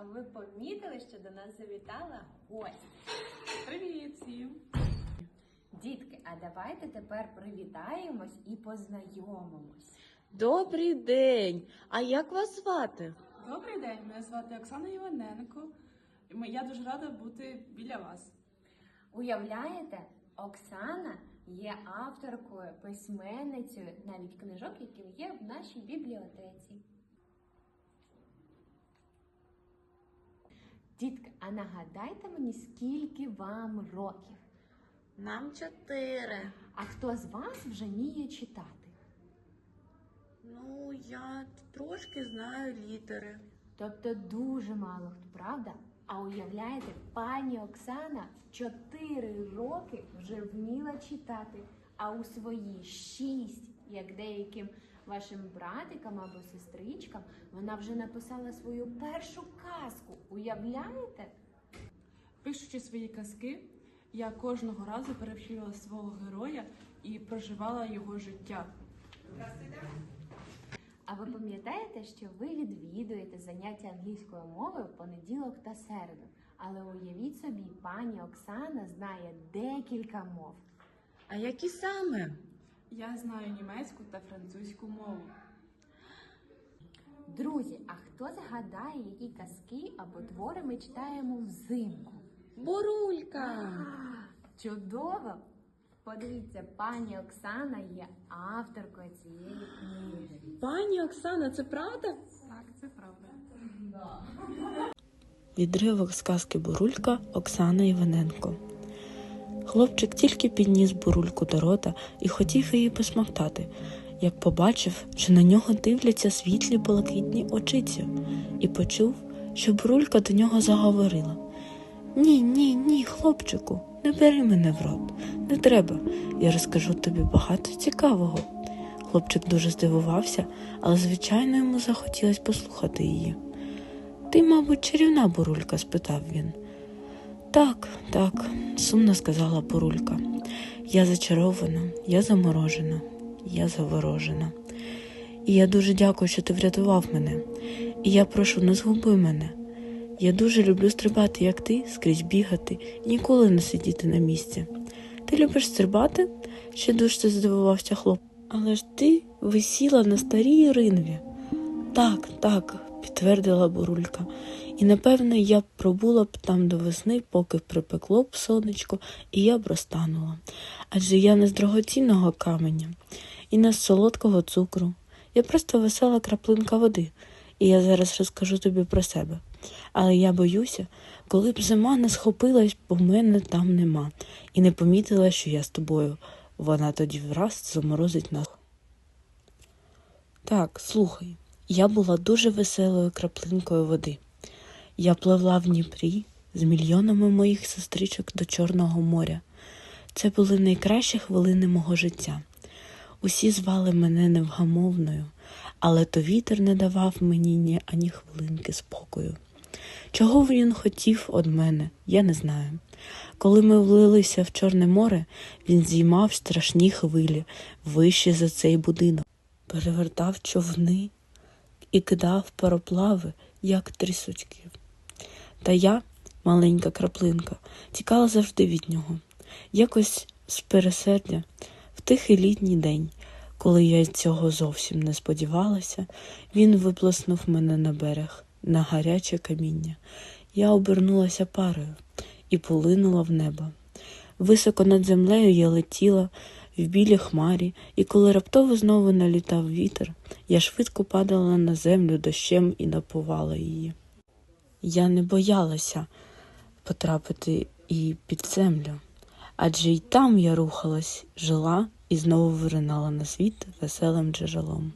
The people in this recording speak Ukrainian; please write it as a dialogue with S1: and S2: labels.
S1: А ви помітили, що до нас завітала гостя?
S2: Привіт всім!
S1: Дітки, а давайте тепер привітаємось і познайомимось.
S3: Добрий день! А як вас звати?
S2: Добрий день, мене звати Оксана Іваненко. Я дуже рада бути біля вас.
S1: Уявляєте, Оксана є авторкою, письменницею навіть книжок, які є в нашій бібліотеці. Дітки, а нагадайте мені, скільки вам років?
S3: Нам чотири.
S1: А хто з вас вже вміє читати?
S3: Ну, я трошки знаю літери.
S1: Тобто дуже мало хто, правда? А уявляєте, пані Оксана в 4 роки вже вміла читати, а у свої 6, як деяким вашим братикам або сестричкам, вона вже написала свою першу казку. Уявляєте?
S2: Пишучи свої казки, я кожного разу перевчила свого героя і проживала його життя.
S1: А ви пам'ятаєте, що ви відвідуєте заняття англійською мовою в понеділок та середу? Але уявіть собі, пані Оксана знає декілька мов.
S3: А які саме?
S2: Я знаю німецьку та французьку мову.
S1: Друзі, а хто згадає, які казки або твори ми читаємо взимку?
S3: Борулька!
S1: Чудово! Подивіться, пані Оксана є авторкою цієї книги.
S3: Пані Оксана, це правда?
S2: Так, це правда.
S4: Відривок з казки Бурулька Оксана Іваненко. Хлопчик тільки підніс бурульку до рота і хотів її посмоктати, як побачив, що на нього дивляться світлі блакитні очиці, і почув, що бурулька до нього заговорила: Ні, ні, ні, хлопчику, не бери мене в рот, не треба. Я розкажу тобі багато цікавого. Хлопчик дуже здивувався, але, звичайно, йому захотілося послухати її. Ти, мабуть, чарівна бурулька? спитав він. Так, так, сумно сказала бурулька. Я зачарована, я заморожена, я заворожена. І я дуже дякую, що ти врятував мене. І я прошу, не згуби мене. Я дуже люблю стрибати, як ти, скрізь бігати ніколи не сидіти на місці. Ти любиш стрибати? ще дужче здивувався хлоп. Але ж ти висіла на старій ринві. Так, так, підтвердила бурулька. І напевно я б пробула б там до весни, поки припекло б сонечко, і я б розтанула. Адже я не з драгоцінного каменя і не з солодкого цукру. Я просто весела краплинка води, і я зараз розкажу тобі про себе. Але я боюся, коли б зима не схопилась, бо мене там нема, і не помітила, що я з тобою. Вона тоді враз заморозить нас. Так, слухай, я була дуже веселою краплинкою води. Я пливла в Дніпрі з мільйонами моїх сестричок до Чорного моря. Це були найкращі хвилини мого життя. Усі звали мене невгамовною, але то вітер не давав мені ні ані хвилинки спокою. Чого він хотів від мене, я не знаю. Коли ми влилися в Чорне море, він зіймав страшні хвилі вище за цей будинок, перевертав човни і кидав пароплави, як трісочки. Та я, маленька краплинка, тікала завжди від нього. Якось з пересердя, в тихий літній день, коли я цього зовсім не сподівалася, він виплеснув мене на берег, на гаряче каміння. Я обернулася парою і полинула в небо. Високо над землею я летіла в білій хмарі, і коли раптово знову налітав вітер, я швидко падала на землю дощем і напувала її. Я не боялася потрапити і під землю, адже й там я рухалась, жила і знову виринала на світ веселим джерелом.